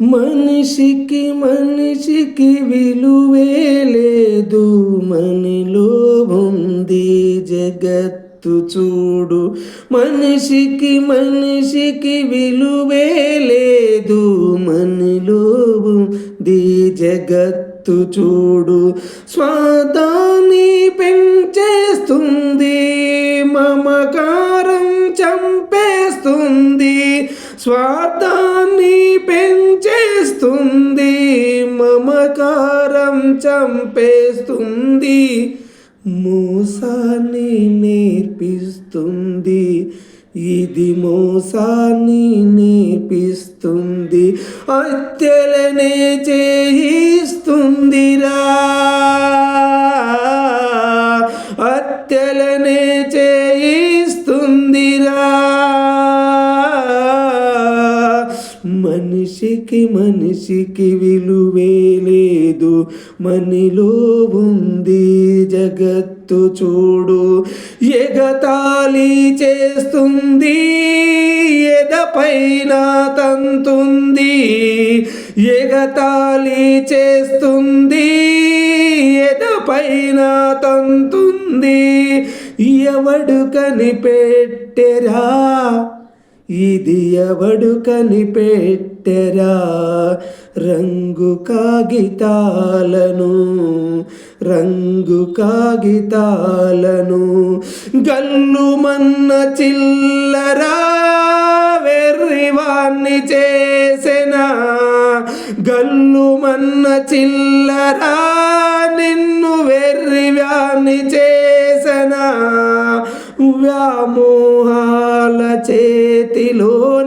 మనిషికి మనిషికి విలువే లేదు. మనిలో ఉంది జగత్తు చూడు. మనిషికి మనిషికి విలువే లేదు. మనిలో ఉంది జగత్తు చూడు. స్వాతాన్ని పెంచేస్తుంది. మమకారం చంపేస్తుంది. స్వార్థాన్ని పెంచేస్తుంది మమకారం చంపేస్తుంది మోసాన్ని నేర్పిస్తుంది ఇది మోసాన్ని నేర్పిస్తుంది హత్యలనే చేయిస్తుందిరా హత్యలనే చే మనిషికి మనిషికి విలువే లేదు. మనలో ఉంది జగత్తు చూడు. ఎగతాళి చేస్తుంది. ఎదపైన తంతుంది. ఎగతాళి చేస్తుంది. ఎదపైన తంతుంది. ఎవడు కనిపెట్టెరా? ఇది ఎవడు పెట్టెరా రంగు కాగితాలను రంగు కాగితాలను గల్లు మన్న చిల్లరా వెర్రివాన్ని చేసిన? గల్లు మన్న చిల్లరా నిన్ను వెర్రివాన్ని చేసిన? వ్యామోహాల చేతిలో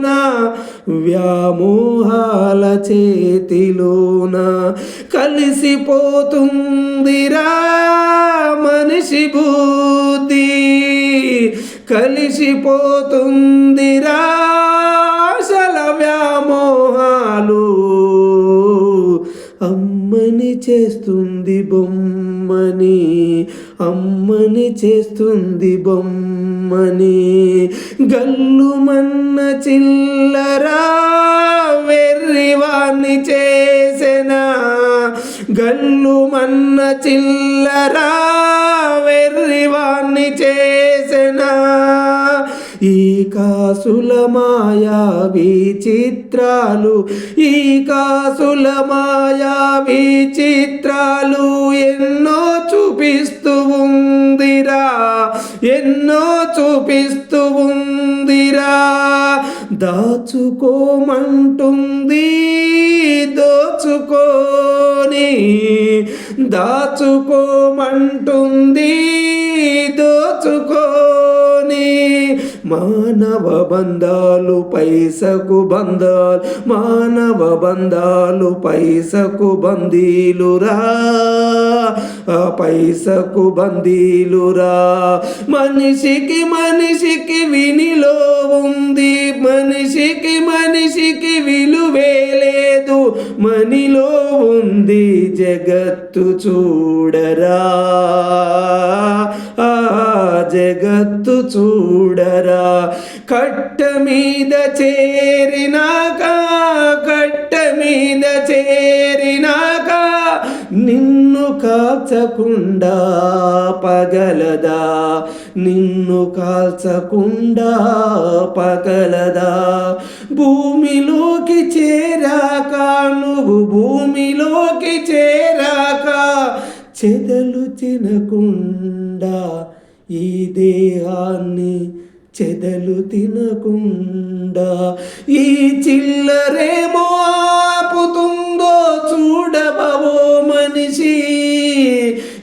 వ్యామోహాల చేతిలోన కలిసిపోతుందిరా మనిషి బుద్ధి. కలిసిపోతుందిరా అసల వ్యామోహాలు. అమ్మని చేస్తుంది బొమ్మని అమ్మని చేస్తుంది బొమ్మని. గల్లుమన్న చిల్లరా వెర్రివాణ్ణి చేసిన. గల్లుమన్న చిల్లరా వెర్రివాణ్ణి చేసిన. ఈ కాసుల మాయా విచిత్రాలు ఈ కాసుల మాయా విచిత్రాలు ఎన్నో చూపిస్తూ ఉందిరా. దాచుకోమంటుంది దోచుకోని. దాచుకోమంటుంది దోచుకోని. మానవ బంధాలు పైసకు బంధాలు మానవ బంధాలు పైసకు బందీలురా. పైసకు బందీలురా. మనిషికి మనిషికి వినిలో ఉంది. మనిషికి మనిషికి విలువే లేదు. మనిలో ఉంది జగత్తు చూడరా. ఆ జగత్తు చూడరా. కట్ట మీద చేరినాక కట్ట మీద చేరినాక నిన్న కాల్చకుండా పగలదా? నిన్ను కాల్చకుండా పగలదా? భూమిలోకి చేరాక నువ్వు భూమిలోకి చేరాక చెదలు తినకుండా ఈ దేహాన్ని చెదలు తినకుండా ఈ చిల్లరేమో ఆపుతుందో చూడబవో మనిషి.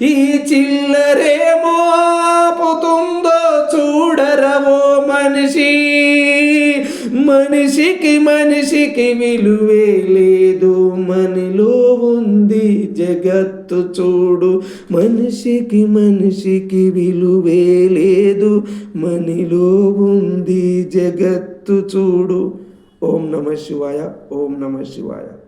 ఈ చిల్లరేమో ఆపుతుందో చూడరవో మనిషి? మనిషికి మనిషికి విలువే లేదు. మనలో ఉంది జగత్తు చూడు. మనిషికి మనిషికి విలువే లేదు. మనలో ఉంది జగత్తు చూడు. ఓం నమ శివాయ. ఓం నమ శివాయ.